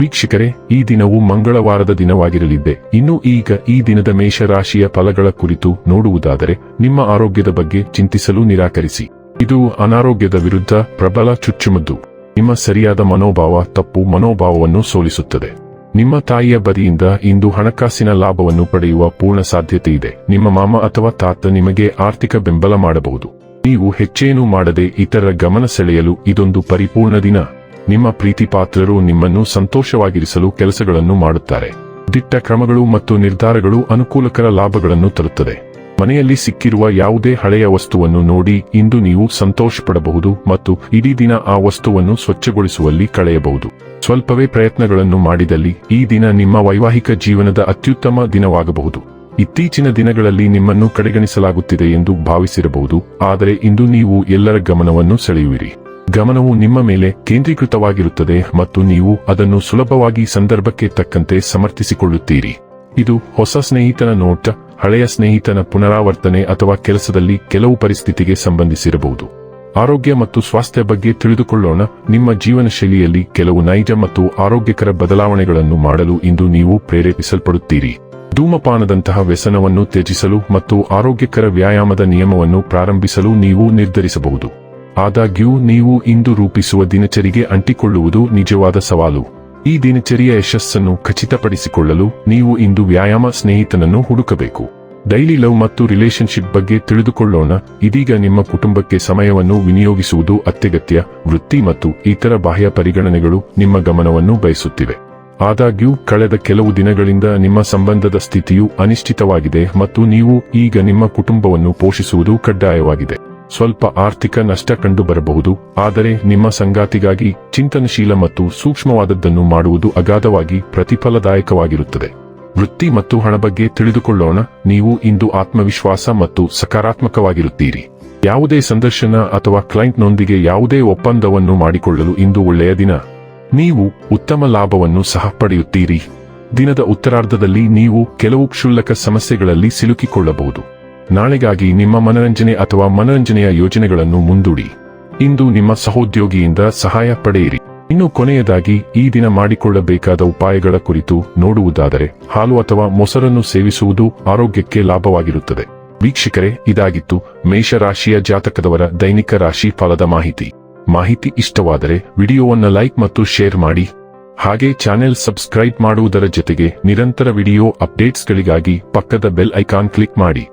ವೀಕ್ಷಕರೇ ಈ ದಿನವು ಮಂಗಳವಾರದ ದಿನವಾಗಿರಲಿದೆ ಇನ್ನು ಈಗ ಈ ದಿನದ ಮೇಷರಾಶಿಯ ಫಲಗಳ ಕುರಿತು ನೋಡುವುದಾದರೆ, ನಿಮ್ಮ ಆರೋಗ್ಯದ ಬಗ್ಗೆ ಚಿಂತಿಸಲು ನಿರಾಕರಿಸಿ. ಇದು ಅನಾರೋಗ್ಯದ ವಿರುದ್ಧ ಪ್ರಬಲ ಚುಚ್ಚುಮದ್ದು. ನಿಮ್ಮ ಸರಿಯಾದ ಮನೋಭಾವ ತಪ್ಪು ಮನೋಭಾವವನ್ನು ಸೋಲಿಸುತ್ತದೆ. ನಿಮ್ಮ ತಾಯಿಯ ಬದಿಯಿಂದ ಇಂದು ಹಣಕಾಸಿನ ಲಾಭವನ್ನು ಪಡೆಯುವ ಪೂರ್ಣ ಸಾಧ್ಯತೆ ಇದೆ. ನಿಮ್ಮ ಮಾಮ ಅಥವಾ ತಾತ ನಿಮಗೆ ಆರ್ಥಿಕ ಬೆಂಬಲ ಮಾಡಬಹುದು. ನೀವು ಹೆಚ್ಚೇನೂ ಮಾಡದೆ ಇತರ ಗಮನ ಸೆಳೆಯಲು ಇದೊಂದು ಪರಿಪೂರ್ಣ ದಿನ. ನಿಮ್ಮ ಪ್ರೀತಿಪಾತ್ರರು ನಿಮ್ಮನ್ನು ಸಂತೋಷವಾಗಿರಿಸಲು ಕೆಲಸಗಳನ್ನು ಮಾಡುತ್ತಾರೆ. ದಿಟ್ಟ ಕ್ರಮಗಳು ಮತ್ತು ನಿರ್ಧಾರಗಳು ಅನುಕೂಲಕರ ಲಾಭಗಳನ್ನು ತರುತ್ತದೆ. ಮನೆಯಲ್ಲಿ ಸಿಕ್ಕಿರುವ ಯಾವುದೇ ಹಳೆಯ ವಸ್ತುವನ್ನು ನೋಡಿ ಇಂದು ನೀವು ಸಂತೋಷಪಡಬಹುದು ಮತ್ತು ಇಡೀ ದಿನ ಆ ವಸ್ತುವನ್ನು ಸ್ವಚ್ಛಗೊಳಿಸುವಲ್ಲಿ ಕಳೆಯಬಹುದು. ಸ್ವಲ್ಪವೇ ಪ್ರಯತ್ನಗಳನ್ನು ಮಾಡಿದಲ್ಲಿ ಈ ದಿನ ನಿಮ್ಮ ವೈವಾಹಿಕ ಜೀವನದ ಅತ್ಯುತ್ತಮ ದಿನವಾಗಬಹುದು. ಇತ್ತೀಚಿನ ದಿನಗಳಲ್ಲಿ ನಿಮ್ಮನ್ನು ಕಡೆಗಣಿಸಲಾಗುತ್ತಿದೆ ಎಂದು ಭಾವಿಸಿರಬಹುದು, ಆದರೆ ಇಂದು ನೀವು ಎಲ್ಲರ ಗಮನವನ್ನು ಸೆಳೆಯುವಿರಿ. ಗಮನವು ನಿಮ್ಮ ಮೇಲೆ ಕೇಂದ್ರೀಕೃತವಾಗಿರುತ್ತದೆ ಮತ್ತು ನೀವು ಅದನ್ನು ಸುಲಭವಾಗಿ ಸಂದರ್ಭಕ್ಕೆ ತಕ್ಕಂತೆ ಸಮರ್ಥಿಸಿಕೊಳ್ಳುತ್ತೀರಿ. ಇದು ಹೊಸ ಸ್ನೇಹಿತನ ನೋಟ, ಹಳೆಯ ಸ್ನೇಹಿತನ ಪುನರಾವರ್ತನೆ ಅಥವಾ ಕೆಲಸದಲ್ಲಿ ಕೆಲವು ಪರಿಸ್ಥಿತಿಗೆ ಸಂಬಂಧಿಸಿರಬಹುದು. ಆರೋಗ್ಯ ಮತ್ತು ಸ್ವಾಸ್ಥ್ಯ ಬಗ್ಗೆ ತಿಳಿದುಕೊಳ್ಳೋಣ, ನಿಮ್ಮ ಜೀವನ ಶೈಲಿಯಲ್ಲಿ ಕೆಲವು ನೈಜ ಮತ್ತು ಆರೋಗ್ಯಕರ ಬದಲಾವಣೆಗಳನ್ನು ಮಾಡಲು ಇಂದು ನೀವು ಪ್ರೇರೇಪಿಸಲ್ಪಡುತ್ತೀರಿ. ಧೂಮಪಾನದಂತಹ ವ್ಯಸನವನ್ನು ತ್ಯಜಿಸಲು ಮತ್ತು ಆರೋಗ್ಯಕರ ವ್ಯಾಯಾಮದ ನಿಯಮವನ್ನು ಪ್ರಾರಂಭಿಸಲು ನೀವು ನಿರ್ಧರಿಸಬಹುದು. ಆದಾಗ್ಯೂ, ನೀವು ಇಂದು ರೂಪಿಸುವ ದಿನಚರಿಗೆ ಅಂಟಿಕೊಳ್ಳುವುದು ನಿಜವಾದ ಸವಾಲು. ಈ ದಿನಚರಿಯ ಯಶಸ್ಸನ್ನು ಖಚಿತಪಡಿಸಿಕೊಳ್ಳಲು ನೀವು ಇಂದು ವ್ಯಾಯಾಮ ಸ್ನೇಹಿತನನ್ನು ಹುಡುಕಬೇಕು. ಡೈಲಿ ಲವ್ ಮತ್ತು ರಿಲೇಶನ್ಶಿಪ್ ಬಗ್ಗೆ ತಿಳಿದುಕೊಳ್ಳೋಣ. ಇದೀಗ ನಿಮ್ಮ ಕುಟುಂಬಕ್ಕೆ ಸಮಯವನ್ನು ವಿನಿಯೋಗಿಸುವುದು ಅತ್ಯಗತ್ಯ. ವೃತ್ತಿ ಮತ್ತು ಇತರ ಬಾಹ್ಯ ಪರಿಗಣನೆಗಳು ನಿಮ್ಮ ಗಮನವನ್ನು ಬಯಸುತ್ತಿವೆ. ಆದಾಗ್ಯೂ, ಕಳೆದ ಕೆಲವು ದಿನಗಳಿಂದ ನಿಮ್ಮ ಸಂಬಂಧದ ಸ್ಥಿತಿಯು ಅನಿಶ್ಚಿತವಾಗಿದೆ ಮತ್ತು ನೀವು ಈಗ ನಿಮ್ಮ ಕುಟುಂಬವನ್ನು ಪೋಷಿಸುವುದು ಕಡ್ಡಾಯವಾಗಿದೆ. ಸ್ವಲ್ಪ ಆರ್ಥಿಕ ನಷ್ಟ ಕಂಡು ಬರಬಹುದು ಆದರೆ ನಿಮ್ಮ ಸಂಗಾತಿಗಾಗಿ ಚಿಂತನಶೀಲ ಮತ್ತು ಸೂಕ್ಷ್ಮವಾದದ್ದನ್ನು ಮಾಡುವುದು ಅಗಾಧವಾಗಿ ಪ್ರತಿಫಲದಾಯಕವಾಗಿರುತ್ತದೆ. ವೃತ್ತಿ ಮತ್ತು ಹಣ ಬಗ್ಗೆ ತಿಳಿದುಕೊಳ್ಳೋಣ, ನೀವು ಇಂದು ಆತ್ಮವಿಶ್ವಾಸ ಮತ್ತು ಸಕಾರಾತ್ಮಕವಾಗಿರುತ್ತೀರಿ. ಯಾವುದೇ ಸಂದರ್ಶನ ಅಥವಾ ಕ್ಲೈಂಟ್ನೊಂದಿಗೆ ಯಾವುದೇ ಒಪ್ಪಂದವನ್ನು ಮಾಡಿಕೊಳ್ಳಲು ಇಂದು ಒಳ್ಳೆಯ ದಿನ. ನೀವು ಉತ್ತಮ ಲಾಭವನ್ನು ಸಹ ಪಡೆಯುತ್ತೀರಿ. ದಿನದ ಉತ್ತರಾರ್ಧದಲ್ಲಿ ನೀವು ಕೆಲವು ಕ್ಷುಲ್ಲಕ ಸಮಸ್ಯೆಗಳಲ್ಲಿ ಸಿಲುಕಿಕೊಳ್ಳಬಹುದು. ನಾಳೆಗಾಗಿ ನಿಮ್ಮ ಮನರಂಜನೆ ಅಥವಾ ಮನರಂಜನೆಯ ಯೋಜನೆಗಳನ್ನು ಮುಂದೂಡಿ. ಇಂದು ನಿಮ್ಮ ಸಹೋದ್ಯೋಗಿಯಿಂದ ಸಹಾಯ ಪಡೆಯಿರಿ. ಇನ್ನು ಕೊನೆಯದಾಗಿ, ಈ ದಿನ ಮಾಡಿಕೊಳ್ಳಬೇಕಾದ ಉಪಾಯಗಳ ಕುರಿತು ನೋಡುವುದಾದರೆ, ಹಾಲು ಅಥವಾ ಮೊಸರನ್ನು ಸೇವಿಸುವುದು ಆರೋಗ್ಯಕ್ಕೆ ಲಾಭವಾಗಿರುತ್ತದೆ. ವೀಕ್ಷಕರೇ, ಇದಾಗಿತ್ತು ಮೇಷರಾಶಿಯ ಜಾತಕದವರ ದೈನಿಕ ರಾಶಿ ಫಲದ ಮಾಹಿತಿ. ಮಾಹಿತಿ ಇಷ್ಟವಾದರೆ ವಿಡಿಯೋವನ್ನು ಲೈಕ್ ಮತ್ತು ಶೇರ್ ಮಾಡಿ. ಹಾಗೆ ಚಾನೆಲ್ ಸಬ್ಸ್ಕ್ರೈಬ್ ಮಾಡುವುದರ ಜೊತೆಗೆ ನಿರಂತರ ವಿಡಿಯೋ ಅಪ್ಡೇಟ್ಸ್ಗಳಿಗಾಗಿ ಪಕ್ಕದ ಬೆಲ್ ಐಕಾನ್ ಕ್ಲಿಕ್ ಮಾಡಿ.